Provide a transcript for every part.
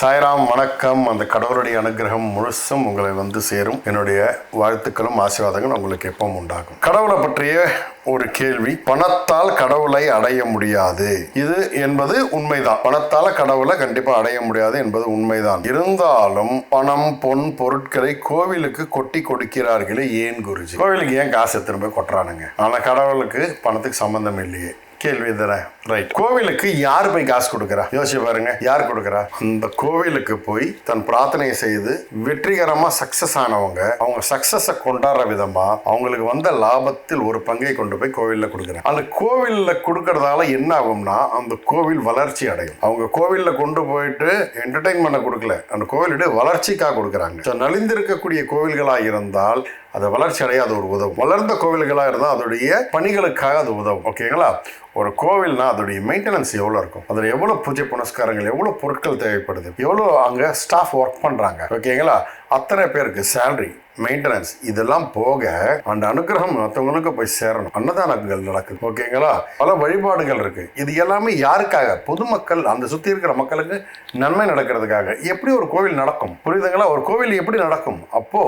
சாய்ராம் வணக்கம். அந்த கடவுளுடைய அனுகிரகம் முழுசும் உங்களை வந்து சேரும். என்னுடைய வாழ்த்துக்களும் ஆசீர்வாதங்களும் உங்களுக்கு எப்பவும் உண்டாகும். கடவுளை பற்றிய ஒரு கேள்வி பணத்தால் கடவுளை அடைய முடியாது. இது என்பது உண்மைதான். பணத்தால் கடவுளை கண்டிப்பா அடைய முடியாது என்பது உண்மைதான். இருந்தாலும் பணம் பொன் பொருட்களை கோவிலுக்கு கொட்டி கொடுக்கிறார்களே ஏன் குருஜி? கோவிலுக்கு ஏன் காசு திரும்ப கொட்டுறானுங்க? ஆனால் கடவுளுக்கு பணத்துக்கு சம்பந்தம் இல்லையே. கேள்வி தரேன் ரைட் கோவிலுக்கு யார் போய் காசு கொடுக்குறா? யோசிச்சு பாருங்க யார் கொடுக்குறா? அந்த கோவிலுக்கு போய் தன் பிரார்த்தனையை செய்து வெற்றிகரமாக சக்சஸ் ஆனவங்க அவங்க சக்சஸை கொண்டாடுற விதமாக அவங்களுக்கு வந்த லாபத்தில் ஒரு பங்கை கொண்டு போய் கோவிலில் கொடுக்குறாங்க அந்த கோவிலில் கொடுக்கறதால என்ன ஆகும்னா அந்த கோவில் வளர்ச்சி அடையும். அவங்க கோவிலில் கொண்டு போயிட்டு என்டர்டைன்மெண்ட் கொடுக்கல. அந்த கோவிலுடைய வளர்ச்சிக்காக கொடுக்குறாங்க. ஸோ நலிந்திருக்கக்கூடிய கோவில்களாக இருந்தால் அது வளர்ச்சி அடைய அது ஒரு உதவும். வளர்ந்த கோவில்களாக இருந்தால் அதோடைய பணிகளுக்காக அது உதவும் ஓகேங்களா? ஒரு கோவில்னா அதோடைய மெயின்டெனன்ஸ் எவ்வளோ இருக்கும்? அதில் எவ்வளோ பூஜை புனஸ்காரங்கள் எவ்வளோ பொருட்கள் தேவைப்படுது? எவ்வளோ அங்கே ஸ்டாஃப் ஒர்க் பண்ணுறாங்க ஓகேங்களா? அத்தனை பேருக்கு சேலரி மெயின்டெனன்ஸ் இதெல்லாம் போக அந்த அனுகிரகம் மற்றவங்களுக்கு போய் சேரணும். அன்னதானங்கள் நடக்குது. ஓகேங்களா பல வழிபாடுகள் இருக்கு. இது எல்லாமே யாருக்காக? பொதுமக்கள் அந்த சுற்றி இருக்கிற மக்களுக்கு நன்மை நடக்கிறதுக்காக. எப்படி ஒரு கோவில் நடக்கும்? புரியுதுங்களா? ஒரு கோவில் எப்படி நடக்கும்? அப்போ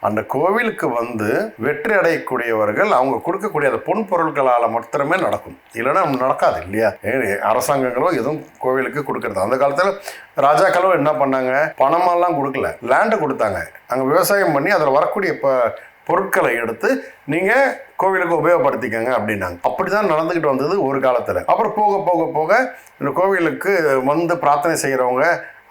அந்த கோவிலுக்கு வந்து வெற்றி அடையக்கூடியவர்கள் அவங்க கொடுக்கக்கூடிய அந்த பொன் பொருட்களால் மாத்திரமே நடக்கும். இல்லைன்னா நடக்காது இல்லையா? ஏ, அரசாங்கங்களோ எதுவும் கோவிலுக்கு கொடுக்கறது அந்த காலத்தில் ராஜாக்களும் என்ன பண்ணாங்க? பணமெல்லாம் கொடுக்கல. லேண்டை கொடுத்தாங்க. அங்கே விவசாயம் பண்ணி அதில் வரக்கூடிய ப பொருட்களை எடுத்து நீங்கள் கோவிலுக்கு உபயோகப்படுத்திக்கங்க அப்படின்னாங்க. அப்படி தான் நடந்துக்கிட்டு வந்தது ஒரு காலத்தில். அப்புறம் போக போக போக இந்த கோவிலுக்கு வந்து பிரார்த்தனை செய்கிறவங்க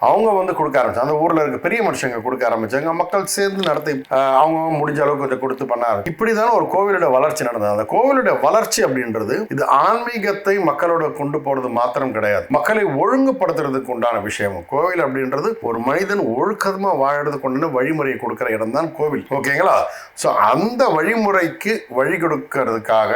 அவங்க வந்து கொடுக்க ஆரம்பிச்சாங்க. அந்த ஊரில் இருக்க பெரிய மனுஷங்க கொடுக்க ஆரம்பிச்சாங்க. மக்கள் சேர்ந்து நடத்தி அவங்க முடிஞ்ச அளவுக்கு கொஞ்சம் கொடுத்து பண்ணாரு இப்படி தானே ஒரு கோவிலோட வளர்ச்சி நடந்தது. அந்த கோவிலோட வளர்ச்சி அப்படின்றது இது ஆன்மீகத்தை மக்களோட கொண்டு போகிறது மாத்திரம் கிடையாது. மக்களை ஒழுங்குபடுத்துறதுக்கு உண்டான விஷயம். கோவில் அப்படின்றது ஒரு மனிதன் ஒழுக்கமாக வாழறதுக்கு உண்டான வழிமுறையை கொடுக்குற இடம் தான் கோவில். ஓகேங்களா? ஸோ அந்த வழிமுறைக்கு வழி கொடுக்கறதுக்காக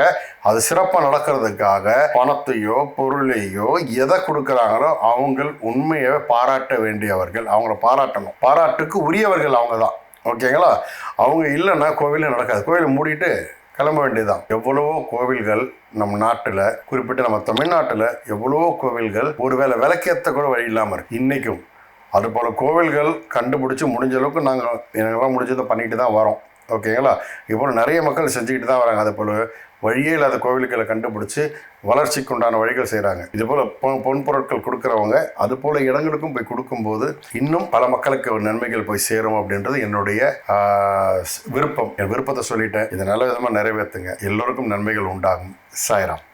அது சிறப்பாக நடக்கிறதுக்காக பணத்தையோ பொருளையோ எதை கொடுக்குறாங்களோ அவங்க உண்மையை பாராட்ட வேண்டியவர்கள் அவங்கள பாராட்டணும். பாராட்டுக்கு உரியவர்கள் அவங்க தான் ஓகேங்களா? அவங்க இல்லைன்னா கோவிலே நடக்காது. கோவிலை மூடிட்டு கிளம்ப வேண்டியதுதான். எவ்வளவோ கோவில்கள் நம் நாட்டில் குறிப்பிட்டு நம்ம தமிழ்நாட்டில் எவ்வளவோ கோவில்கள் ஒருவேளை விளக்கேற்ற கூட வழி இல்லாமல் இருக்கு. இன்றைக்கும் அதுபோல் கோவில்கள் கண்டுபிடிச்சி முடிஞ்ச அளவுக்கு நாங்கள் எங்களால் முடிஞ்சதை பண்ணிட்டு தான் வரோம். ஓகேங்களா? இப்போ நிறைய மக்கள் செஞ்சுக்கிட்டு தான் வராங்க. அது போல் வழியே இல்லாத கோவில்களை கண்டுபிடிச்சி வளர்ச்சிக்கு உண்டான வழிகள் செய்கிறாங்க இது போல் பொன் பொன் பொருட்கள் கொடுக்குறவங்க அது போல் இடங்களுக்கும் போய் கொடுக்கும்போது இன்னும் பல மக்களுக்கு ஒரு நன்மைகள் போய் சேரும் அப்படின்றது என்னுடைய விருப்பம். என் விருப்பத்தை சொல்லிட்டேன். இதை நல்ல விதமாக நிறைவேற்றுங்க எல்லோருக்கும் நன்மைகள் உண்டாகும். சாய்ராம்.